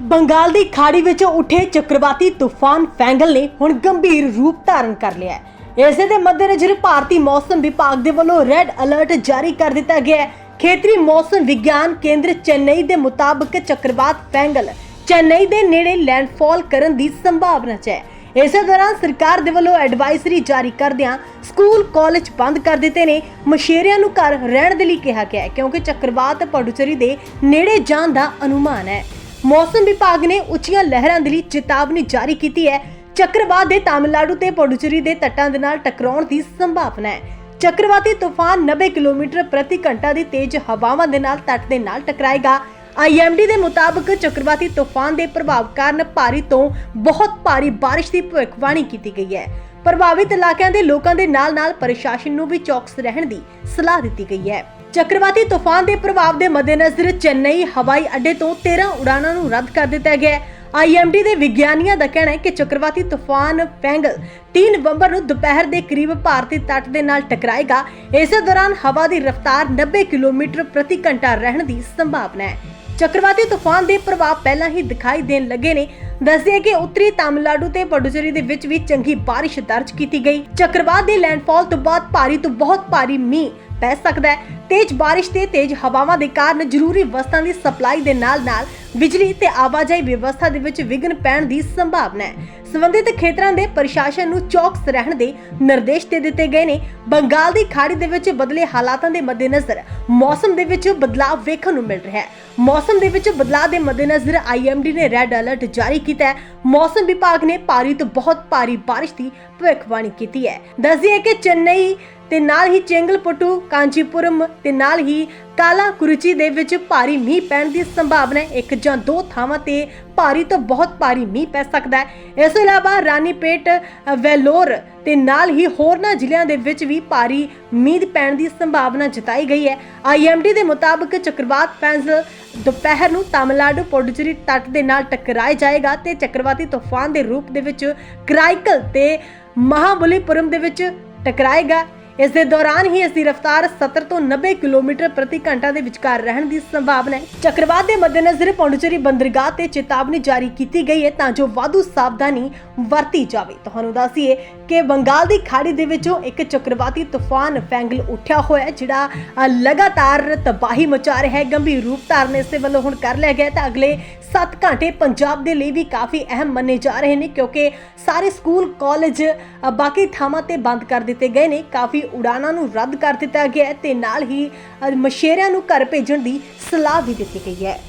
ਬੰਗਾਲ ਦੀ ਖਾੜੀ ਵਿੱਚ ਉੱਠੇ ਚੱਕਰਵਾਤੀ ਤੂਫਾਨ ਫੈਂਗਲ ਨੇ ਹੁਣ ਗੰਭੀਰ ਰੂਪ ਧਾਰਨ ਕਰ ਲਿਆ ਹੈ। ਇਸੇ ਦੇ ਮੱਦੇਨਜ਼ਰ ਭਾਰਤੀ ਮੌਸਮ ਵਿਭਾਗ ਦੇ ਵੱਲੋਂ ਰੈੱਡ ਅਲਰਟ ਜਾਰੀ ਕਰ ਦਿੱਤਾ ਗਿਆ ਹੈ। ਖੇਤਰੀ ਮੌਸਮ ਵਿਗਿਆਨ ਕੇਂਦਰ ਚੇਨਈ ਦੇ ਮੁਤਾਬਕ ਚੱਕਰਵਾਤ ਫੈਂਗਲ ਚੇਨਈ ਦੇ ਨੇੜੇ ਲੈਂਡਫਾਲ ਕਰਨ ਦੀ ਸੰਭਾਵਨਾ 'ਚ ਹੈ। ਇਸੇ ਦੌਰਾਨ ਸਰਕਾਰ ਦੇ ਵੱਲੋਂ ਐਡਵਾਈਜ਼ਰੀ ਜਾਰੀ ਕਰਦਿਆਂ ਸਕੂਲ ਕਾਲਜ ਬੰਦ ਕਰ ਦਿੱਤੇ ਨੇ। ਮਸ਼ੇਰਿਆਂ ਨੂੰ ਘਰ ਰਹਿਣ ਦੇ ਲਈ ਕਿਹਾ ਗਿਆ ਹੈ ਕਿਉਂਕਿ ਚੱਕਰਵਾਤ ਪਡੂਚੇਰੀ ਦੇ ਨੇੜੇ ਜਾਣ ਦਾ ਅਨੁਮਾਨ ਹੈ। ਮੌਸਮ ਵਿਭਾਗ ਨੇ ਉੱਚੀਆਂ ਲਹਿਰਾਂ ਦੇ ਲਈ ਚੇਤਾਵਨੀ ਜਾਰੀ ਕੀਤੀ ਹੈ। ਚੱਕਰਵਾਤ ਦੇ ਤਾਮਿਲਨਾਡੂ ਤੇ ਪਡੂਚੇਰੀ ਦੇ ਤੱਟਾਂ ਦੇ ਨਾਲ ਟਕਰਾਉਣ ਦੀ ਸੰਭਾਵਨਾ ਹੈ। ਚੱਕਰਵਾਤੀ ਤੂਫਾਨ 90 ਕਿਲੋਮੀਟਰ ਪ੍ਰਤੀ ਘੰਟਾ ਦੀ ਤੇਜ਼ ਹਵਾਵਾਂ ਦੇ ਨਾਲ ਤੱਟ ਦੇ ਨਾਲ ਟਕਰਾਏਗਾ। ਆਈਐਮਡੀ ਦੇ ਮੁਤਾਬਕ ਚੱਕਰਵਾਤੀ ਤੂਫਾਨ ਦੇ ਪ੍ਰਭਾਵ ਕਾਰਨ ਭਾਰੀ ਤੋਂ ਬਹੁਤ ਭਾਰੀ ਬਾਰਿਸ਼ ਦੀ ਭਵਿੱਖਬਾਣੀ ਕੀਤੀ ਗਈ ਹੈ। ਪ੍ਰਭਾਵਿਤ ਇਲਾਕਿਆਂ ਦੇ ਲੋਕਾਂ ਦੇ ਨਾਲ-ਨਾਲ ਪ੍ਰਸ਼ਾਸਨ ਨੂੰ ਵੀ ਚੌਕਸ ਰਹਿਣ ਦੀ ਸਲਾਹ ਦਿੱਤੀ ਗਈ ਹੈ। ਚੱਕਰਵਾਤੀ ਤੂਫਾਨ ਦੇ ਪ੍ਰਭਾਵ ਦੇ ਮੱਦੇਨਜ਼ਰ ਚੇਨਈ ਹਵਾਈ ਅੱਡੇ ਤੋਂ 13 ਉਡਾਣਾਂ ਨੂੰ ਰੱਦ ਕਰ ਦਿੱਤਾ ਗਿਆ ਹੈ। ਆਈਐਮਡੀ ਦੇ ਵਿਗਿਆਨੀਆਂ ਦਾ ਕਹਿਣਾ ਹੈ ਕਿ ਚੱਕਰਵਾਤੀ ਤੂਫਾਨ ਫੈਂਗਲ 3 ਨਵੰਬਰ ਨੂੰ ਦੁਪਹਿਰ ਦੇ ਕਰੀਬ ਭਾਰਤੀ ਤੱਟ ਦੇ ਨਾਲ ਟਕਰਾਏਗਾ। ਇਸੇ ਦੌਰਾਨ ਹਵਾ ਦੀ ਰਫ਼ਤਾਰ 90 ਕਿਲੋਮੀਟਰ ਪ੍ਰਤੀ ਘੰਟਾ ਰਹਿਣ ਦੀ ਸੰਭਾਵਨਾ ਹੈ। ਚੱਕਰਵਾਤੀ ਤੂਫਾਨ ਦੇ ਪ੍ਰਭਾਵ ਪਹਿਲਾਂ ਹੀ ਦਿਖਾਈ ਦੇਣ ਲੱਗੇ ਨੇ। ਦੱਸਦੇ ਕਿ ਉੱਤਰੀ ਤਾਮਿਲਨਾਡੂ ਤੇ ਪਡੂਚੇਰੀ ਦੇ ਵਿੱਚ ਵੀ ਚੰਗੀ ਬਾਰਿਸ਼ ਦਰਜ ਕੀਤੀ ਗਈ। ਚੱਕਰਵਾਤ ਦੇ ਲੈਂਡਫਾਲ ਤੋਂ ਬਾਅਦ ਭਾਰੀ ਤੋਂ ਬਹੁਤ ਭਾਰੀ ਮੀਂਹ ਪੈ ਸਕਦਾ ਹੈ। ਤੇਜ਼ ਬਾਰਿਸ਼ ਤੇ ਤੇਜ਼ ਹਵਾਵਾਂ ਦੇ ਕਾਰਨ ਜ਼ਰੂਰੀ ਵਸਤਾਂ ਦੀ ਸਪਲਾਈ ਦੇ ਨਾਲ-ਨਾਲ ਬਿਜਲੀ ਤੇ ਆਵਾਜਾਈ ਵਿਵਸਥਾ ਦੇ ਵਿੱਚ ਵਿਘਨ ਪੈਣ ਦੀ ਸੰਭਾਵਨਾ ਹੈ। ਸੰਬੰਧਿਤ ਖੇਤਰਾਂ ਦੇ ਪ੍ਰਸ਼ਾਸਨ ਨੂੰ ਚੌਕਸ ਰਹਿਣ ਦੇ ਨਿਰਦੇਸ਼ ਦੇ ਦਿੱਤੇ ਗਏ ਨੇ। ਬੰਗਾਲ ਦੀ ਖਾੜੀ ਦੇ ਵਿੱਚ ਬਦਲੇ ਹਾਲਾਤਾਂ ਦੇ ਮੱਦੇਨਜ਼ਰ ਮੌਸਮ ਦੇ ਵਿੱਚ ਬਦਲਾਅ ਵੇਖਣ ਨੂੰ ਮਿਲ ਰਿਹਾ ਹੈ। ਮੌਸਮ ਦੇ ਵਿੱਚ ਬਦਲਾਅ ਦੇ ਮੱਦੇਨਜ਼ਰ ਆਈਐਮਡੀ ਨੇ ਰੈੱਡ ਅਲਰਟ ਜਾਰੀ ਕੀਤਾ ਹੈ। ਮੌਸਮ ਵਿਭਾਗ ਨੇ ਭਾਰੀ ਤੋਂ ਬਹੁਤ ਭਾਰੀ ਬਾਰਿਸ਼ ਦੀ ਭਵਿੱਖਬਾਣੀ ਕੀਤੀ ਹੈ। ਦੱਸਦੀ ਹੈ ਕਿ ਚੇਨਈ ਤੇ ਨਾਲ ਹੀ ਚੇਂਗਲਪਟੂ, ਕਾਂਚੀਪੁਰਮ ਤੇ ਨਾਲ ਹੀ ਕਾਲਾ ਕੁਰਚੀ ਦੇ ਵਿੱਚ ਭਾਰੀ ਮੀਂਹ ਪੈਣ ਦੀ ਸੰਭਾਵਨਾ ਹੈ। ਇੱਕ ਜਾਂ ਦੋ ਥਾਵਾਂ ਤੇ ਭਾਰੀ ਤੋਂ ਬਹੁਤ ਭਾਰੀ ਮੀਂਹ ਪੈ ਸਕਦਾ ਹੈ। ਇਸ ਤੋਂ ਇਲਾਵਾ ਰਾਨੀਪੇਟ, ਵੈਲੋਰ ਤੇ ਨਾਲ ਹੀ ਹੋਰਨਾਂ ਜ਼ਿਲ੍ਹਿਆਂ ਦੇ ਵਿੱਚ ਵੀ ਭਾਰੀ ਮੀਂਹ ਪੈਣ ਦੀ ਸੰਭਾਵਨਾ ਜਤਾਈ ਗਈ ਹੈ। ਆਈਐਮਡੀ ਦੇ ਮੁਤਾਬਕ ਚੱਕਰਵਾਤ ਫੈਂਜ਼ਲ ਦੁਪਹਿਰ ਨੂੰ ਤਾਮਿਲਨਾਡੂ ਪੋਂਡੀਚੇਰੀ ਤੱਟ ਦੇ ਨਾਲ ਟਕਰਾਏ ਜਾਏਗਾ ਤੇ ਚੱਕਰਵਾਤੀ ਤੂਫਾਨ ਦੇ ਰੂਪ ਦੇ ਵਿੱਚ ਕਰਾਈਕਲ ਤੇ ਮਹਾਬਲੀਪੁਰਮ ਦੇ ਵਿੱਚ ਟਕਰਾਏਗਾ। ਇਸ ਦੇ ਦੌਰਾਨ ਹੀ ਇਸ ਦੀ ਰਫ਼ਤਾਰ 70 ਤੋਂ 90 ਕਿਲੋਮੀਟਰ ਪ੍ਰਤੀ ਘੰਟਾ ਦੇ ਵਿਚਕਾਰ ਰਹਿਣ ਦੀ ਸੰਭਾਵਨਾ ਹੈ। ਚੱਕਰਵਾਤ ਦੇ ਮੱਦੇਨਜ਼ਰ ਪੌਂਡੀਚੇਰੀ ਬੰਦਰਗਾਹ ਤੇ ਚੇਤਾਵਨੀ ਜਾਰੀ ਕੀਤੀ ਗਈ ਹੈ ਤਾਂ ਜੋ ਵਾਧੂ ਸਾਵਧਾਨੀ ਵਰਤੀ ਜਾਵੇ। ਤੁਹਾਨੂੰ ਦੱਸੀਏ ਕਿ ਬੰਗਾਲ ਦੀ ਖਾੜੀ ਦੇ ਵਿੱਚੋਂ ਇੱਕ ਚੱਕਰਵਾਤੀ ਤੂਫਾਨ ਫੈਂਗਲ ਉੱਠਿਆ ਹੋਇਆ ਹੈ, ਜਿਹੜਾ ਲਗਾਤਾਰ ਤਬਾਹੀ ਮਚਾ ਰਿਹਾ ਹੈ। ਗੰਭੀਰ ਰੂਪ ਧਾਰਨ ਇਸ ਦੇ ਵੱਲੋਂ ਹੁਣ ਕਰ ਲਿਆ ਗਿਆ ਤਾਂ ਅਗਲੇ 7 ਘੰਟੇ ਪੰਜਾਬ ਦੇ ਲਈ ਵੀ ਕਾਫੀ ਅਹਿਮ ਮੰਨੇ ਜਾ ਰਹੇ ਨੇ ਕਿਉਂਕਿ ਸਾਰੇ ਸਕੂਲ ਕਾਲਜ ਬਾਕੀ ਥਾਵਾਂ ਤੇ ਬੰਦ ਕਰ ਦਿੱਤੇ ਗਏ ਨੇ। ਕਾਫੀ ਉਡਾਨਾਂ ਨੂੰ ਰੱਦ ਕਰ ਦਿੱਤਾ ਗਿਆ ਹੈ ਤੇ ਨਾਲ ਹੀ ਅ, ਮਛੇਰਿਆਂ ਨੂੰ ਘਰ ਭੇਜਣ ਦੀ ਸਲਾਹ ਵੀ ਦਿੱਤੀ ਗਈ ਹੈ।